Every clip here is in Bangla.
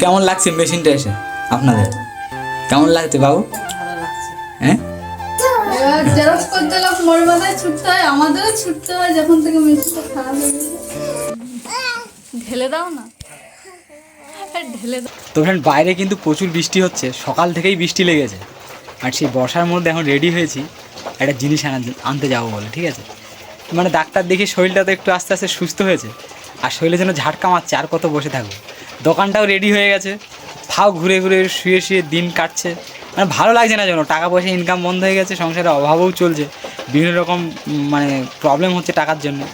কেমন লাগছে মেশিনটা এসে আপনাদের? কেমন লাগছে বাবু? হ্যাঁ? জেরক্স করতে লোক মোড় মাথায় ছুটতে হয় আমাদেরও ছুটতে হয় যখন থেকে মেশিনটা খারাপ হয়ে ঢেলে দাও না। ঢেলে দাও। তো ফ্রেন্ড বাইরে কিন্তু প্রচুর বৃষ্টি হচ্ছে সকাল থেকেই বৃষ্টি লেগেছে। আর সেই বর্ষার মধ্যে এখন রেডি হয়েছি একটা জিনিস আনা আনতে যাব বলে ঠিক আছে? মানে ডাক্তার দেখি শরীরটা তো একটু আস্তে আস্তে সুস্থ হয়েছে আর শরীরে যেন ঝাটকা মারছে আর কত বসে থাকব। দোকানটাও রেডি হয়ে গেছে। ফাও ঘুরে ঘুরে শুয়ে শুয়ে দিন কাটছে। মানে ভালো লাগছে না যেন টাকা পয়সা ইনকাম বন্ধ হয়ে গেছে সংসারের অভাবও চলছে। বিভিন্ন রকম মানে প্রবলেম হচ্ছে টাকার জন্য।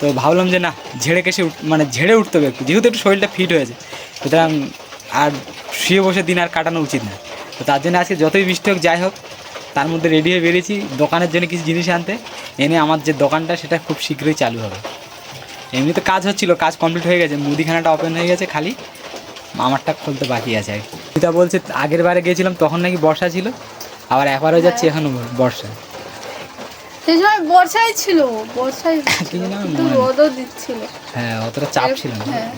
তো ভাবলাম যে না, ঝেড়ে কেসে মানে ঝেড়ে উঠতে হবে একটু। যেহেতু একটু শরীরটা ফিট হয়েছে। সুতরাং আর শুয়ে বসে দিন আর কাটানো উচিত না। তো তার জন্য আজকে যতই বৃষ্টি হোক, যাই হোক, তার মধ্যে রেডি হয়ে বেরিয়েছি। দোকানের জন্য কিছু জিনিস আনতে। এনে আমার যে দোকানটা, সেটা খুব শীঘ্রই চালু হবে। এমনিতে কাজ হচ্ছিল কাজ কমপ্লিট হয়ে গেছে মুদিখানাটা ওপেন হয়ে গেছে খালি আমারটা খুলতে বাকি আছে আর কি। পিতা বলছে আগের বারে গিয়েছিলাম তখন নাকি বর্ষা ছিল আবার একবারও যাচ্ছি এখন বর্ষা। সেই সময় বর্ষায় ছিল কিন্তু রোদও দিচ্ছিল। হ্যাঁ অতটা চাপ ছিল না। হ্যাঁ।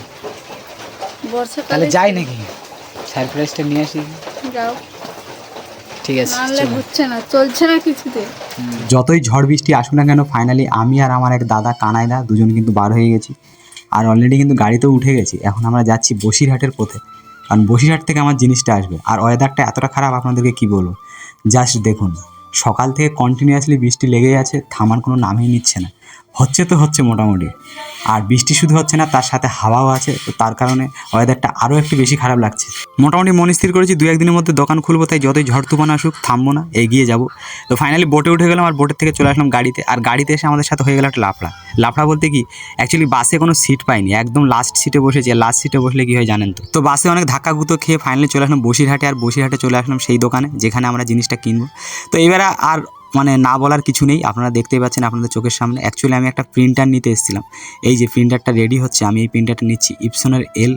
তাহলে যাই নাকি? সারপ্রাইজটা নিয়ে আসি। যাও। ঠিক আছে হচ্ছে না চলছে না কিছুতে। যতই ঝড় বৃষ্টি আসুক না কেন ফাইনালি আমি আর আমার এক দাদা কানাইদা দুজন কিন্তু বার হয়ে গেছি। আর অলরেডি কিন্তু গাড়িতেও উঠে গেছি। এখন আমরা যাচ্ছি বসিরহাটের পথে। কারণ বসিরহাট থেকে আমার জিনিসটা আসবে। আর ওয়েদারটা এতটা খারাপ আপনাদেরকে কি বলব? জাস্ট দেখুন সকাল থেকে কন্টিনিউয়াসলি বৃষ্টি লেগেই আছে থামার কোনো নামই নিচ্ছে না। হচ্ছে তো হচ্ছে মোটামুটি। আর বৃষ্টি শুধু হচ্ছে না, তার সাথে হাওয়াও আছে, তো তার কারণে ওয়েদারটা আরও একটু বেশি খারাপ লাগছে। মোটামুটি মন স্থির করেছি, দু একদিনের মধ্যে দোকান খুলবো, তাই যতই ঝড় তুফান আসুক, থামবো না, এগিয়ে যাব। তো ফাইনালি বোটে উঠে গেলাম, আর বোটের থেকে চলে আসলাম গাড়িতে। আর গাড়িতে এসে আমাদের সাথে হয়ে গেল একটা লাফড়া। লাফড়া বলতে কি অ্যাকচুয়ালি বাসে কোনো সিট পাইনি, একদম লাস্ট সিটে বসেছি। লাস্ট সিটে বসলে কি হয় জানেন তো? তো বাসে অনেক ধাক্কা গুতো খেয়ে ফাইনালি চলে আসলাম বসিরহাটে, আর বসিরহাটে চলে আসলাম সেই দোকানে, যেখানে আমরা জিনিসটা কিনবো। তো এবারে আর মানে না বলার কিছু নেই, আপনারা দেখতেই পাচ্ছেন আপনাদের চোখের সামনে। অ্যাকচুয়ালি আমি একটা প্রিন্টার নিতে এসেছিলাম। এই যে প্রিন্টারটা রেডি হচ্ছে, আমি এই প্রিন্টারটা নিচ্ছি ইপসনের এল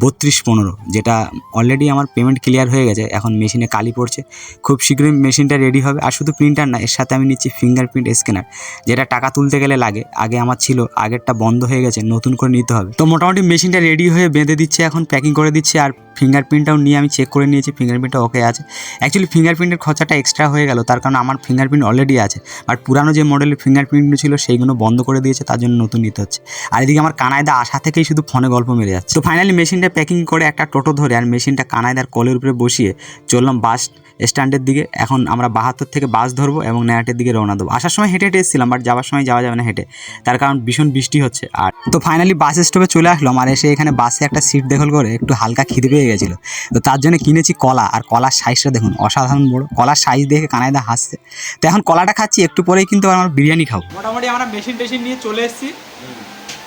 বত্রিশ পনেরো, যেটা অলরেডি আমার পেমেন্ট ক্লিয়ার হয়ে গেছে। এখন মেশিনে কালি পড়ছে। খুব শীঘ্রই মেশিনটা রেডি হবে। আর শুধু প্রিন্টার না, এর সাথে আমি নিচ্ছি ফিঙ্গারপ্রিন্ট স্ক্যানার যেটা টাকা তুলতে গেলে লাগে। আগে আমার ছিল, আগেরটা বন্ধ হয়ে গেছে, নতুন করে নিতে হবে। তো মোটামুটি মেশিনটা রেডি হয়ে বেঁধে দিচ্ছে, এখন প্যাকিং করে দিচ্ছে। আর ফিঙ্গারপ্রিন্টটাও নিয়ে আমি চেক করে নিয়েছি ফিঙ্গারপ্রিন্টটা ওকে আছে। অ্যাকচুয়ালি ফিঙ্গারপ্রিন্টের খরচাটা এক্সট্রা হয়ে গেল। তার কারণ আমার ফিঙ্গারপ্রিন্ট অলরেডি আছে। বাট পুরানো যে মডেলের ফিঙ্গারপ্রিন্ট ছিল, সেইগুলো বন্ধ করে দিয়েছে, তার জন্য নতুন নিতে হচ্ছে। আর এদিকে আমার কানাইদা আসা থেকেই শুধু ফোনে গল্প মেরে যাচ্ছে। তো ফাইনালি মেশিনটা প্যাকিং করে একটা টোটো ধরে আর মেশিনটা কানাইদার কলের উপরে বসিয়ে চললাম বাস স্ট্যান্ডের দিকে। এখন আমরা বাহাত্তর থেকে বাস ধরবো এবং নেয়াটের দিকে রওনা দেবো। আসার সময় হেঁটে হেঁটে এসেছিলাম বাট যাওয়ার সময় যাওয়া যাবে না হেঁটে। তার কারণ ভীষণ বৃষ্টি হচ্ছে। আর তো ফাইনালি বাস স্টপে চলে আসলাম আর এসে এখানে বাসে একটা সিট দখল করে একটু হালকা খিদে পেয়ে গেছিল। তো তার জন্য কিনেছি কলা। আর কলার সাইজটা দেখুন, অসাধারণ বড়। কলার সাইজ দেখে কানাইদা হাসছে। তো এখন কলাটা খাচ্ছি একটু পরেই কিন্তু আমার বিরিয়ানি খাব। মোটামুটি আমরা মেশিন টেশিন নিয়ে চলে এসেছি।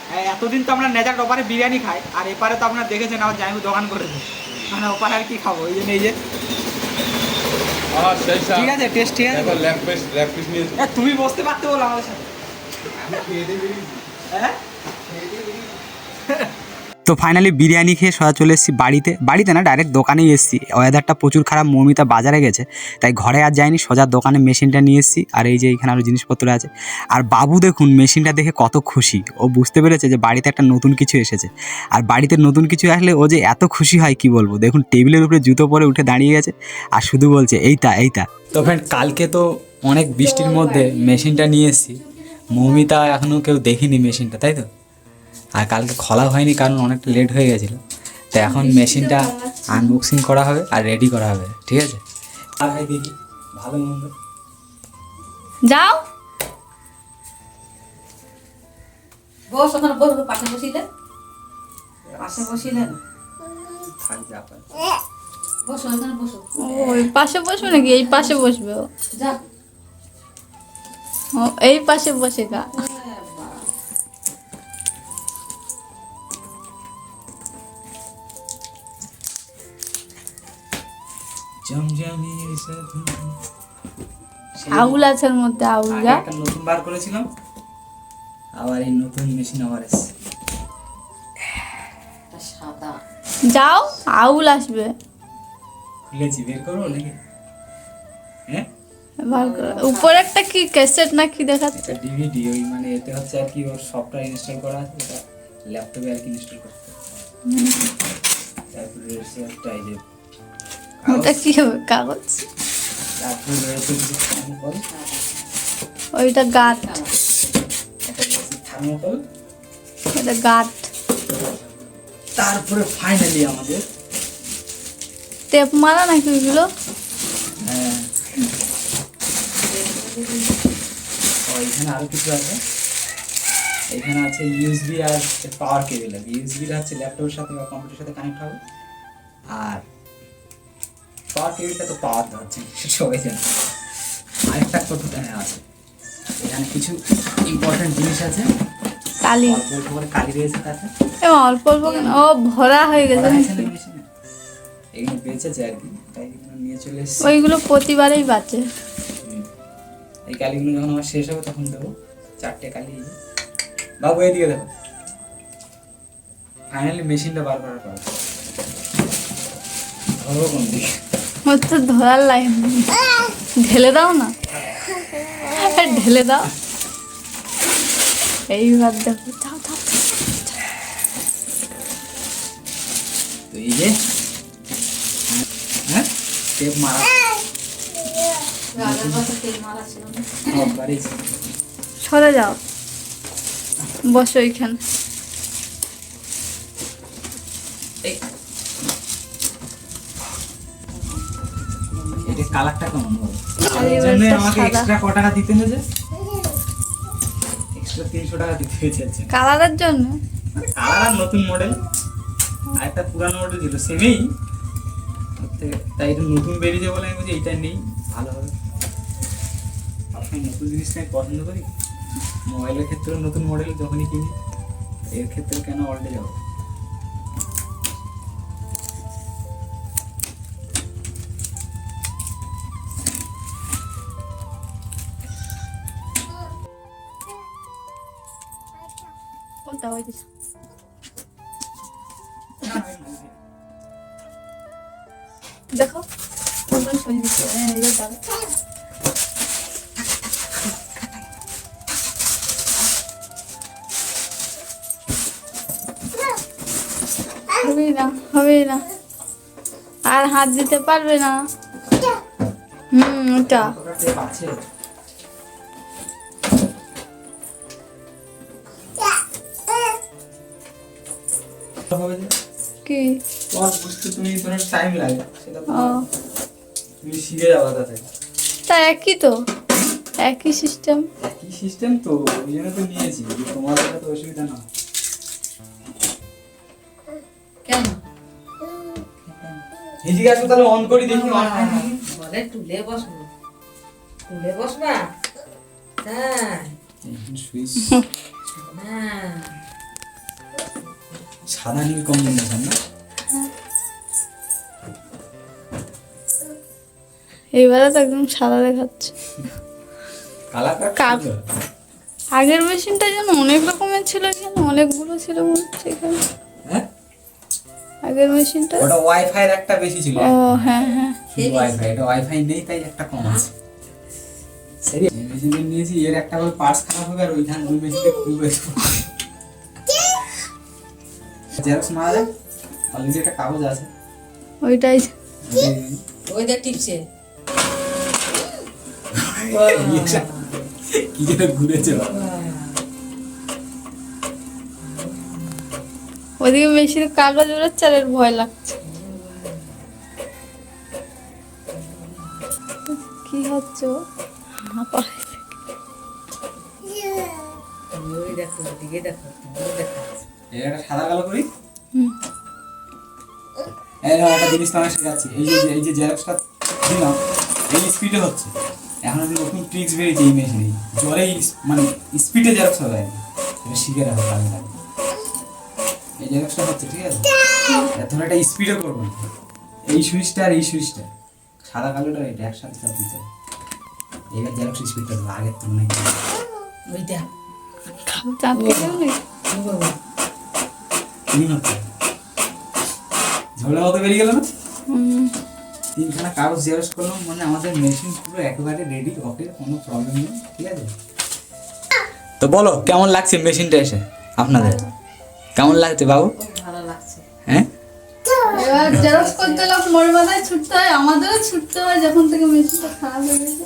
হ্যাঁ, এতদিন তো আমরা নেজার ওপারে বিরিয়ানি খাই আর এপারে তো আপনারা দেখেছেন আমার জামাইবু দোকান করেছে মানে ওপারে আর কি খাব এই জন্য এই যে। ঠিক আছে টেস্ট ঠিক আছে। তুমি বসতে পারতে বলো আমাদের সাথে। হ্যাঁ? তো ফাইনালি বিরিয়ানি খেয়ে সোজা চলে এসেছি বাড়িতে। বাড়িতে না ডাইরেক্ট দোকানেই এসেছি। ওয়েদারটা প্রচুর খারাপ মৌমিতা বাজারে গেছে। তাই ঘরে আর যায়নি সোজা দোকানে মেশিনটা নিয়ে এসেছি। আর এই যে এখানে আরও জিনিসপত্র আছে। আর বাবু দেখুন মেশিনটা দেখে কত খুশি। ও বুঝতে পেরেছে যে বাড়িতে একটা নতুন কিছু এসেছে। আর বাড়িতে নতুন কিছু আসলে ও যে এত খুশি হয়, কি বলব? দেখুন টেবিলের উপরে জুতো পরে উঠে দাঁড়িয়ে গেছে। আর শুধু বলছে এইটা এইটা তো। ফ্রেন্ড কালকে তো অনেক বৃষ্টির মধ্যে মেশিনটা নিয়ে এসেছি। মৌমিতা এখনও কেউ দেখিনি মেশিনটা তাই তো? আর কালকে খোলা হয়নি কারণ অনেকটা লেট হয়ে গেছিল। তো এখন মেশিনটা আনবক্সিং করা হবে আর রেডি করা হবে ঠিক আছে? আর ভাই দেখি ভালো মন্দ। যাও। বস ওখানে বস পাশে বসিলে পাশে বসিলে না। থাক যা পারে। বসো ওখানে বসো। ওই পাশে বসবে নাকি? এই পাশে বসবে ও। ও, এই পাশে বসে গা। সাথে আউল আছে ওর মধ্যে আউল যা একটা নতুন বার করেছিলাম আবার এই নতুন মেশিন আবার সাদা। যাও আউল আসবে। খুলেছি বের করব নাকি? হ্যাঁ? উপরে একটা কি ক্যাসেট না কি দেখাচ্ছে? এটা ডিভিডি ওই মানে এতে হচ্ছে আর কি ওর সফটওয়্যার ইনস্টল করা আছে এটা ল্যাপটপে আর কি ইনস্টল করতে হবে। তারপরে একটা এই ওটা কি হবে? কাগজ? ওইটা গাট এটা গাট তারপরে ফাইনালি আমাদের টেপ মারা নাকি ওইগুলো? হ্যাঁ। এখানে আরও কিছু আছে? এখানে আছে ইউএসবি আর পাওয়ার কেবল ইউএসবিটা হচ্ছে ল্যাপটপের সাথে বা কম্পিউটারের সাথে কানেক্ট হবে। আর পাওয়ার কেবলটা তো পাওয়ার হচ্ছে সবাই জানে। আরেকটা কত হ্যাঁ আছে। এখানে কিছু ইম্পর্টেন্ট জিনিস আছে। কালি। অল্প অল্প করে কালি রয়েছে তাতে। অল্প অল্প ও ভরা হয়ে গেছে? এগুলো বেঁচেছে আর কি তাই নিয়ে চলে এসেছি। ওইগুলো প্রতিবারেই বাঁচে। এই কালিগুলো যখন আমার শেষ হবে তখন দেবো। চারটে কালি। বাবু এদিকে দেখো। ফাইনালি মেশিনটা বার করার পর। ধরবো কোন দিকে? তো ধরার লাইন ঢেলে দাও না। ঢেলে দাও। এইবার দেখো যাও যাও এই যে। হ্যাঁ? টেপ মারা। সরে যাও। বসো ওইখানে এটা কালারটা কেমন? আর জন্য আমাকে এক্সট্রা ক টাকা দিতে হয়েছে? এক্সট্রা তিনশো টাকা দিতে হয়েছে আচ্ছা। কালারের জন্য? কালার নতুন মডেল আর একটা পুরানো মডেল ছিল সেমেই তাই এটা নতুন বেরিয়েছে বলে আমি বলছি এইটা নেই ভালো হবে। সবসময় নতুন জিনিসটা আমি পছন্দ করি? মোবাইলের ক্ষেত্রেও নতুন মডেল যখনই কিনি এর ক্ষেত্রে কেন অল্টে যাব? কোনটা ওই দেখো কোনটা সরিয়ে দিচ্ছে হ্যাঁ এবার দাও হবে না হবে না আর হাত দিতে পারবে না। হুম, ওটা। হবে যে। কি? তোমার বুঝতে তুমি তোমার টাইম লাগে সেটা তুমি শিখে যাবা তাতে। তা একই তো একই সিস্টেম একই সিস্টেম তো ওই জন্য তো নিয়েছি তোমার এটা তো অসুবিধা না। কেন? আসো তাহলে অন করি দেখি বলে তুলে হ্যাঁ। সুইচ হ্যাঁ। সাদা নীল কম্বিনেশন না? এইবারে তো একদম সাদা দেখাচ্ছে। আগের মেশিনটা যেন অনেক রকমের ছিল এখানে অনেকগুলো ছিল মনে হচ্ছে এখানে। হ্যাঁ? আগের মেশিনটা ওটা ওয়াইফাই এর একটা বেশি ছিল। ও হ্যাঁ হ্যাঁ। ওয়াইফাই এটা ওয়াইফাই নেই তাই একটা কম আছে। সরি মেশিনটা নিয়েছি এর একটা করে পার্টস খারাপ হবে আর ওইখানে দুই মেশিনটা খুলবে জেরক্স মারা যায় অলরেডি একটা কাগজ আছে। ওইটাই। ওই দেখ টিপছে। কি যেটা ঘুরেছে ওদিকে মেশিনে কাগজ বেরোচ্ছে আর এর ভয় লাগছে। কি হচ্ছে হয়ে ওই দেখো ওদিকে দেখো দেখো। সাদা কালো করি। এই নাও একটা জিনিস তোমাকে শেখাচ্ছি। এই যে এই যে জেরক্সটা দিলাম এই স্পিডে হচ্ছে। এখন আমি নতুন ট্রিক্স বেরিয়েছে এই মেশিনে জলে মানে স্পিডে জেরক্স হবে এটা শিখে রাখো কাজে লাগে এই জেরক্সটা হচ্ছে ঠিক আছে? এখন এটা স্পিডে করব। এই সুইচটা আর এই সুইচটা। সাদা কালোটা এটা একসাথে সব দিতে হবে। এবার জেরক্স স্পিডটা আগের তুলনায় কেটেও নেই কি করব ক্লিন হচ্ছে ঝোলা মতো বেরিয়ে গেল না। তিনখানা কাগজ জেরক্স করলাম মানে আমাদের মেশিন পুরো একেবারে রেডি ওকে কোনো প্রবলেম নেই ঠিক আছে? তো বলো কেমন লাগছে মেশিনটা এসে আপনাদের? কেমন লাগছে বাবু? ভালো লাগছে। হ্যাঁ? এবার এবার জেরক্স করতে গেলে মোড় মাথায় ছুটতে হয় আমাদেরও ছুটতে হয় যখন থেকে মেশিনটা খারাপ হয়ে গেছে।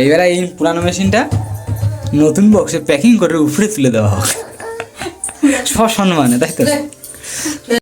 এইবারে এই পুরানো মেশিনটা নতুন বক্সে প্যাকিং করে উপরে তুলে দেওয়া হোক সসম্মানে তাই তো?